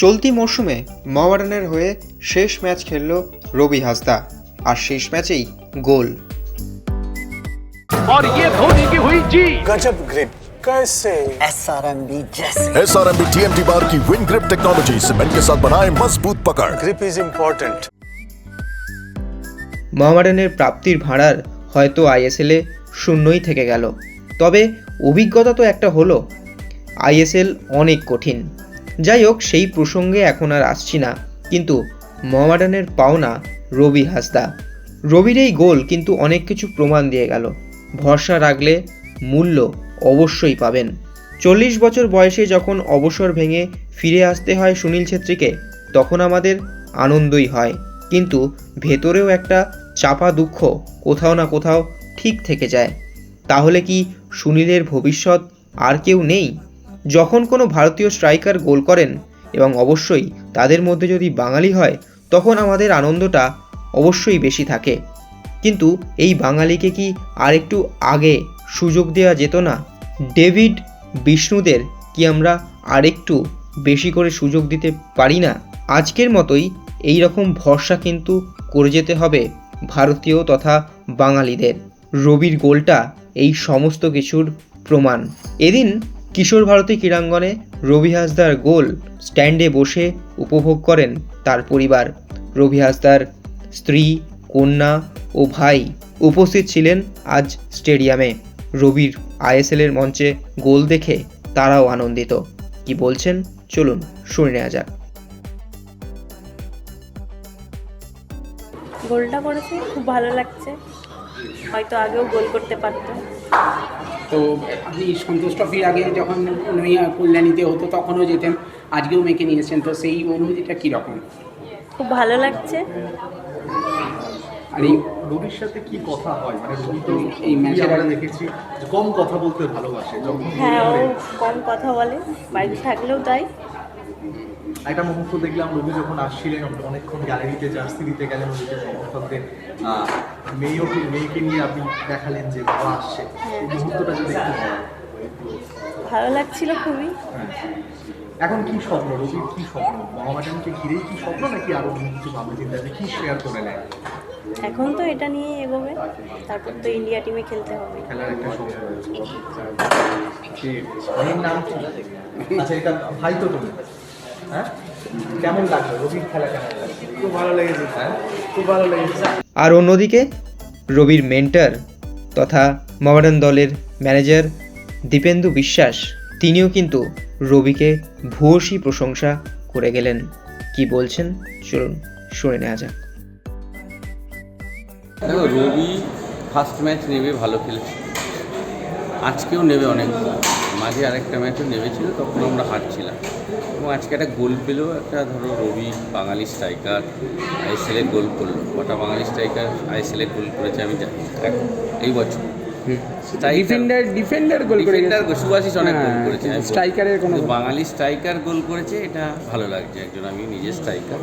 চলতি মরশুমে মোহামেডানের হয়ে শেষ ম্যাচ খেলল রবি হাসদা আর শেষ ম্যাচেই গোল और ये धोनी की हुई जी गजब ग्रिप कैसे एसआरएमबी जैसे S R M B T M T bar की विन ग्रिप टेक्नोलॉजी सीमेंट के साथ बनाए मजबूत पकड़ ग्रिप इज इम्पोर्टेंट মোহামেডানের প্রাপ্তির ভাড়ার হয়তো আইএসএলে শূন্যই থেকে গেল তবে অভিজ্ঞতা তো একটা হলো আইএসএল অনেক কঠিন যাই হোক, সেই প্রসঙ্গে এখন আর আসছি না। কিন্তু মোহামেডানের পাওনা রবি হাসদা। রবির এই গোল কিন্তু অনেক কিছু প্রমাণ দিয়ে গেল। ভরসা রাখলে মূল্য অবশ্যই পাবেন। চল্লিশ বছর বয়সে যখন অবসর ভেঙে ফিরে আসতে হয় সুনীল ছেত্রীকে, তখন আমাদের আনন্দই হয়। কিন্তু ভেতরেও একটা চাপা দুঃখ কোথাও না কোথাও ঠিক থেকে যায়। তাহলে কি সুনীলের ভবিষ্যৎ আর কেউ নেই? যখন কোনো ভারতীয় স্ট্রাইকার গোল করেন এবং অবশ্যই তাদের মধ্যে যদি বাঙালি হয়, তখন আমাদের আনন্দটা অবশ্যই বেশি থাকে। কিন্তু এই বাঙালিকে কি আরেকটু আগে সুযোগ দেওয়া যেত না? ডেভিড বিষ্ণুদের কি আমরা আরেকটু বেশি করে সুযোগ দিতে পারি না? আজকের মতোই এই রকম ভরসা কিন্তু করে যেতে হবে ভারতীয় তথা বাঙালিদের। রবির গোলটা এই সমস্ত কিছুর প্রমাণ। এদিন কিশোর ভারতী ক্রীড়াঙ্গনে রবি হাসদার গোল স্ট্যান্ডে বসে উপভোগ করেন তার পরিবার। রবি হাসদার স্ত্রী, কন্যা ও ভাই উপস্থিত ছিলেন আজ স্টেডিয়ামে। রবির আইএসএলের মঞ্চে গোল দেখে তারাও আনন্দিত। কি বলছেন? চলুন শুনে নেওয়া যাক। গোলটা করেছে, খুব ভালো লাগছে। হয়তো আগেও গোল করতে পারতো। তো আপনি সন্তোষ ট্রফির আগে যখন নইয়া কল্যাণীতে হতো তখনও যেতেন আজকেও মেয়েকে নিয়েছেন তো সেই অনুভূতিটা কীরকম? খুব ভালো লাগছে। আর এই রবির সাথে কি কথা হয়? মানে রবি তো এই ম্যাচে আমরা দেখেছি কম কথা বলতে ভালোবাসে হ্যাঁ ও কম কথা বলে। বাড়িতে থাকলেও তাই। একটা মুহূর্ত দেখলাম রবি যখন আসছিলেন অনেকক্ষণ গ্যালারিতে জার্সি দিতে গেলেন রবিকে সমর্থকদের আহ, মেয়েকে নিয়ে আপনি দেখালেন যে বাবা আসছে। এই মুহূর্তটা যদি একটু ভালো লাগছিল খুবই। এখন কি স্বপ্ন? রবির কি স্বপ্ন? মহামাটানকে ঘিরেই কি স্বপ্ন নাকি আরও কিছু ভাবনা চিন্তা কি শেয়ার করে নেয়? এখন তো এটা নিয়ে এগোবে। তারপর তো ইন্ডিয়া টিমে খেলতে হবে। খেলার একটা নাম কি? আচ্ছা এটা ভাই তো তুমি। হ্যাঁ? কেমন লাগল? রবির খেলা কেমন লাগল? খুব ভালো লেগেছে হ্যাঁ? খুব ভালো লেগেছে। আর অন্যদিকে রবির মেন্টার তথা মোহামেডান দলের ম্যানেজার দীপেন্দু বিশ্বাস তিনিও কিন্তু রবিকে ভূয়সী প্রশংসা করে গেলেন। কি বলছেন? চলুন শুনে নেওয়া যাক। দেখো রবি ফার্স্ট ম্যাচ নেবে ভালো খেলেছে। আজকেও নেবে অনেক। মাঝে আরেকটা ম্যাচও নেমেছিল তখন আমরা হারছিলাম। এবং আজকে একটা গোল পেলেও একটা ধরো রবি বাঙালি স্ট্রাইকার আইএসএলে গোল করল। কটা বাঙালি স্ট্রাইকার আইএসএলে গোল করেছে আমি জানি এখন এই বছর। ডিফেন্ডার ডিফেন্ডার গোল করে ডিফেন্ডার সুভাষিস অনেক গোল হ্যাঁ, করেছে। স্ট্রাইকারের কোনো বাঙালি স্ট্রাইকার গোল করেছে এটা ভালো লাগছে। একজন আমি নিজে স্ট্রাইকার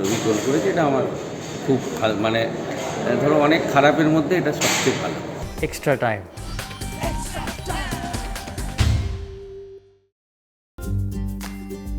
রবি গোল করেছে এটা আমার খুব মানে ধরো অনেক খারাপের মধ্যে এটা সবচেয়ে ভালো। Extra time